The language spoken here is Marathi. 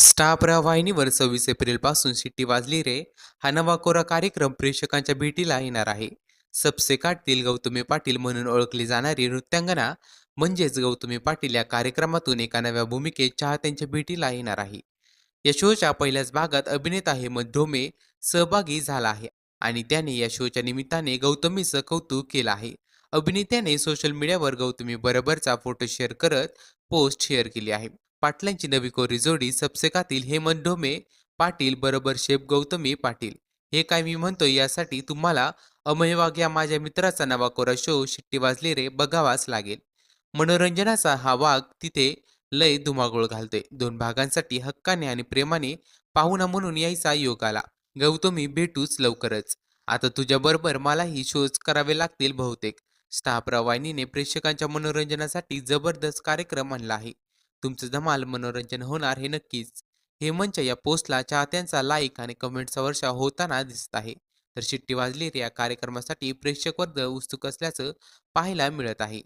स्टार प्रवाहिनीवर सव्वीस एप्रिलपासून शिट्टी वाजली रे. हा नवा कोरा कार्यक्रम प्रेक्षकांच्या भेटीला येणार आहे. सबसे काटतील गौतमी पाटील म्हणून ओळखली जाणारी नृत्यांगना म्हणजेच गौतमी पाटील या कार्यक्रमातून एका नव्या भूमिकेत चाहत्यांच्या भेटीला येणार आहे. या शोच्या पहिल्याच भागात अभिनेता हेमंत ढोमे सहभागी झाला आहे आणि त्याने या शोच्या निमित्ताने गौतमीचं कौतुक केलं आहे. अभिनेत्याने सोशल मीडियावर गौतमी बरोबरचा फोटो शेअर करत पोस्ट शेअर केली आहे. पाटलांची नवी कोरी जोडी सबसेकातील हेमंत ढोमे पाटील बरोबर शेप गौतमी पाटील. हे काय मी म्हणतोय यासाठी तुम्हाला अमय वाघ या माझ्या मित्राचा नवा कोरा शो शिट्टी वाजली रे बघावाच लागेल. मनोरंजनाचा हा वाघ तिथे लय धुमाकूळ घालतोय दोन भागांसाठी हक्काने आणि प्रेमाने पाहुणा म्हणून यायचा योग आला. गौतमी भेटूच लवकरच. आता तुझ्याबरोबर मलाही शोज करावे लागतील बहुतेक. स्टाफ रवाहिनीने प्रेक्षकांच्या मनोरंजनासाठी जबरदस्त कार्यक्रम आणला आहे. तुमचं धमाल मनोरंजन होणार हे नक्कीच. हेमंतच्या या पोस्टला चाहत्यांचा लाईक आणि कमेंटचा वर्षा होताना दिसत आहे. तर शिट्टी वाजली या कार्यक्रमासाठी प्रेक्षक वर्ग उत्सुक असल्याचं पाहायला मिळत आहे.